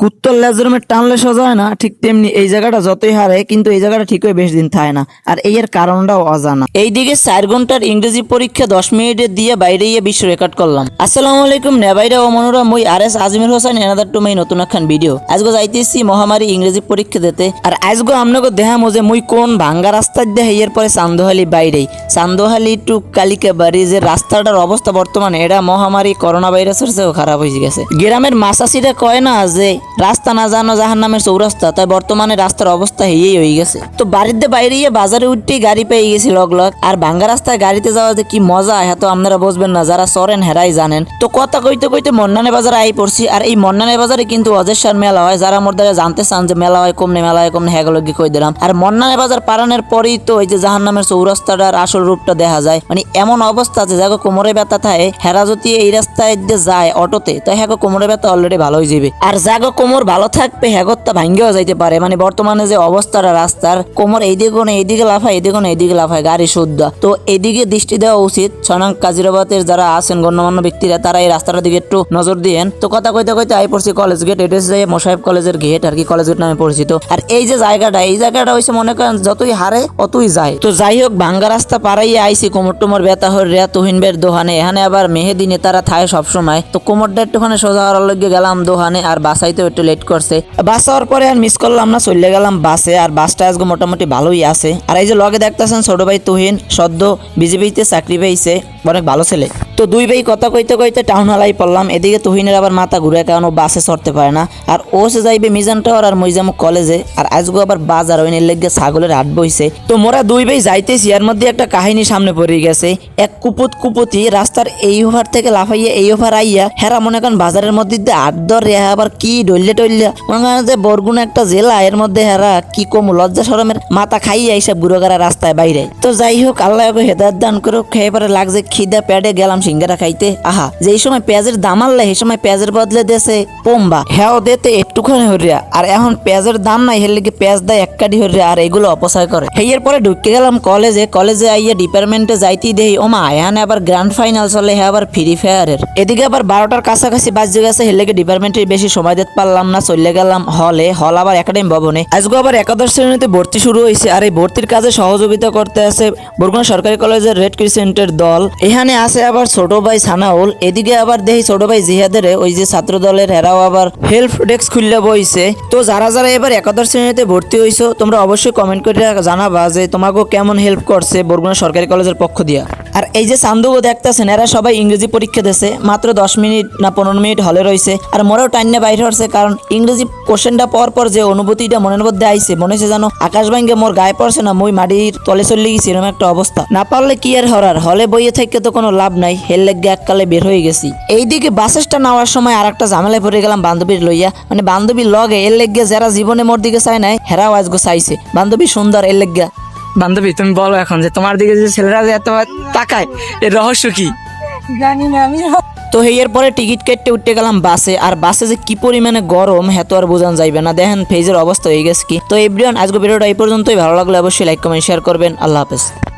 কুত্তর লেজরমে টানলে সোজা হয় না, ঠিক তেমনি এই জায়গাটা যতই হারে, কিন্তু এই জায়গাটা ঠিকই বেশি দিন থাকে না। আর এই এর কারণটাও অজানা। এইদিকে চার ঘণ্টার ইংরেজি পরীক্ষা দশ মিনিটে দিয়ে বাইরে গিয়ে বিশ্ব রেকর্ড করলাম। আসসালামু আলাইকুম, নেবাইরা ও মনোরা মই R S Ajmir Hossain, another to my নতুন একখান ভিডিও। আজকে যাইতেছি মহামারী ইংরেজি পরীক্ষা দিতে। আর আজকে আপনাকে দেখামো যে মুই কোন ভাঙ্গা রাস্তার দিয়ে এর পরে চান্দোহালি বাইরেই। চান্দোহালি টু কালিকাবাড়ি যে রাস্তাটার অবস্থা বর্তমানে, এটা মহামারী করোনা ভাইরাসের চেয়েও খারাপ হয়ে গেছে। গ্রামের মাসাসিরা কয় না যে রাস্তা না জানো জাহান নামের চৌরাস্তা, তাই বর্তমানে রাস্তার অবস্থা হেয়েই হয়ে গেছে। তো বাড়িতে বাইরে গিয়ে বাজারে উঠতেই গাড়ি পেয়ে গেছি লগ লগ। আর ভাঙ্গা রাস্তায় গাড়িতে যাওয়া যে কি মজা হ্যাঁ তো আপনারা বুঝবেন না, যারা সরেন হেরাই জানেন। তো কথা কইতে কইতে মন্নানে বাজারে আই পড়ছি, আর এই মন্নানে বাজারে কিন্তু অজেশ্বর মেলা হয়। যারা মোর দ্বারা জানতে চান যে মেলা হয় কমনে মেলা হয় কমনে হ্যাগুলো কি কই দিলাম। আর মন্নানে বাজার পারানোর পরেই তো এই যে জাহান নামের চৌরাস্তাটার আসল রূপটা দেখা যায়। মানে এমন অবস্থা আছে যাকে কোমরে ব্যথা থাকে হেরা যদি এই রাস্তায় দিয়ে যায় অটোতে, তাই হ্যাগো কোমরে ব্যথা অলরেডি ভালো হয়ে যাবে আর যাগো কোমর ভালো থাকবে হ্যাগতটা ভাঙ্গেও যাইতে পারে। মানে বর্তমানে যে অবস্থাটা রাস্তার, কোমর এইদিকে কোনো এইদিকে লাফায়, এইদিকে কোনো এইদিকে লাফায়, গাড়ি শুদ্ধ। তো এদিকে দৃষ্টি দেওয়া উচিত। ছনাং কাজিরাবাদের যারা আছেন, গণ্যমান্য ব্যক্তিরা, তারা এই রাস্তাটার দিকে একটু নজর দিয়েন। তো কথা কইতে কইতে আই পড়ছি কলেজ গেট, এটা হচ্ছে মোসাহেব কলেজের গেট, আর কি কলেজ গেট নামে পরিচিত। আর এই যে জায়গাটা, এই জায়গাটা হয়েছে মনে করেন যতই হারে, অতই যায়। তো যাই হোক, ভাঙ্গা রাস্তা পাড়াইয়ে আইসি কোমর টোমর ব্যথা হয়ে রেয়া তুহিনবের দোহানে। এখানে আবার মেহেদি নেতারা থাকে সবসময়। তো কোমরটা একটুখানি সোজা হওয়ার লগে গেলাম দোহানে, আর বাসাইতেও একটু লেট করছে। বাস হওয়ার পরে আর মিস করলাম না, চলে গেলাম বাসে। আর বাসটা আজকে মোটামুটি ভালোই আছে। আর এই যে লগে দেখতেছেন, ছোট ভাই তুহিন, সদ্য বিজেপিতে চাকরি পেয়েছে। অনেক ভালো ছেলে। তো দুই ভাই কথা কইতে কইতে টাউন হলাই পড়লাম। এদিকে তুহিনের আবার মাথা ঘুরে কারণ ও বাসে চড়তে পারে না। আর ও সে যাইবে মিজান টাওয়ার আর মই যাব কলেজে আর আজকে আবার বাজার, ওই লেগে ছাগলের হাট বইছে। তো মোরা দুই ভাই যাইতেছি, এর মধ্যে একটা কাহিনী সামনে পড়ে গেছে। এক কুপুত কুপুতি রাস্তার এই ওভার থেকে লাফাইয়া এই ওভার আইয়া হেরা মনে করেন বাজারের মধ্যে দিয়ে আট দর রেহা আবার কি ডইলে টইলিয়া। মনে করেন যে বরগুনা একটা জেলা, এর মধ্যে হেরা কি কম লজ্জা সরমের মাথা খাইয়া এইসব গুরুগারা রাস্তায় বাইরে। তো যাই হোক, আল্লাহ হেদায়ত দান করুক। খেয়ে পরে লাগছে খিদা প্যাডে গেলাম সিঙ্গারা খাইতে। আহা যে সময় পেঁয়াজের দাম আনলে, সেই সময় পেঁয়াজের বদলে দেশে পোম্বা হ্যাঁ দেতে একটুখানি হরিয়া। আর এখন পেঁয়াজের দাম নাই হেলে কি পেঁয়াজ দেয় এক কাঠি হরিয়া আর এগুলো অপচয় করে। হেয়ের পরে ঢুকে গেলাম কলেজে। কলেজে আইয়া ডিপার্টমেন্টে যাইতেই দেই ওমা, এখানে আবার গ্র্যান্ড ফাইনাল চলে হ্যাঁ আবার ফ্রি ফায়ারের এদিকে আবার বারোটার কাছাকাছি বাজে গেছে হেলেকে ডিপার্টমেন্টে বেশি সময় দিতে পারলাম না চলে গেলাম হলে হল আবার একাডেমি ভবনে। আজকে আবার একাদশ শ্রেণীতে ভর্তি শুরু হয়েছে আর এই ভর্তির কাজে সহযোগিতা করতে আছে বরগুনা সরকারি কলেজের রেড ক্রিসেন্টের দল। এখানে আছে আবার ছোট ভাই সানাউল, এদিকে আবার দেখি ছোট ভাই জিহাদের, ওই যে ছাত্র দলের হেরাও আবার হেল্প ডেস্ক খুললে বইছে। তো যারা যারা এবার একাদশ শ্রেণীতে ভর্তি হয়েছো তোমরা অবশ্যই কমেন্ট করে জানাবা যে তোমাকে কেমন হেল্প করছে বরগুনা সরকারি কলেজের পক্ষ দিয়া। আর এই যে চান্দুগো দেখতেছেন, এরা সবাই ইংরেজি পরীক্ষা দিছে মাত্র দশ মিনিট না পনেরো মিনিট হলে রয়েছে। আর মোরাও টাইনে বাইরে হচ্ছে কারণ ইংরেজি কোশ্চেনটা পর পর যে অনুভূতিটা মনের মধ্যে আইছে, মনে হচ্ছে জানো আকাশ ভাঙ্গে মোর গায়ে পড়ছে না, মই মাটির তলে চলে গেছি, এরকম একটা অবস্থা। না পারলে কি আর হরার, হলে বইয়ে থেকে তো কোনো লাভ নাই হেল লেগে এককালে বের হয়ে গেছি। এইদিকে বাস স্ট্যান্ড নেওয়ার সময় আর একটা ঝামেলায় পড়ে গেলাম বান্ধবীর লইয়া। মানে বান্ধবীর লগে, এর লেগে যারা জীবনে মোর দিকে চায় নাই, হেরাও আজগো চাইছে। বান্ধবী সুন্দর, এর লেগা বান্ধবী তুমি বলো এখন যে তোমার দিকে যে ছেলেরা যে এত তাকায় এর রহস্য কি? জানি না আমি তো হেয়ের পরে টিকিট কেটে উঠতে গেলাম বাসে আর বাসে যে কি পরিমাণে গরম হ্যাঁ তো আর বোঝান যাইবে না। দেখেন ফেজের অবস্থা হয়ে গেছে কি। তো এভরিওয়ান আজকে ভিডিওটা এই পর্যন্তই। ভালো লাগলে অবশ্যই লাইক কমেন্ট শেয়ার করবেন। আল্লাহ হাফেজ।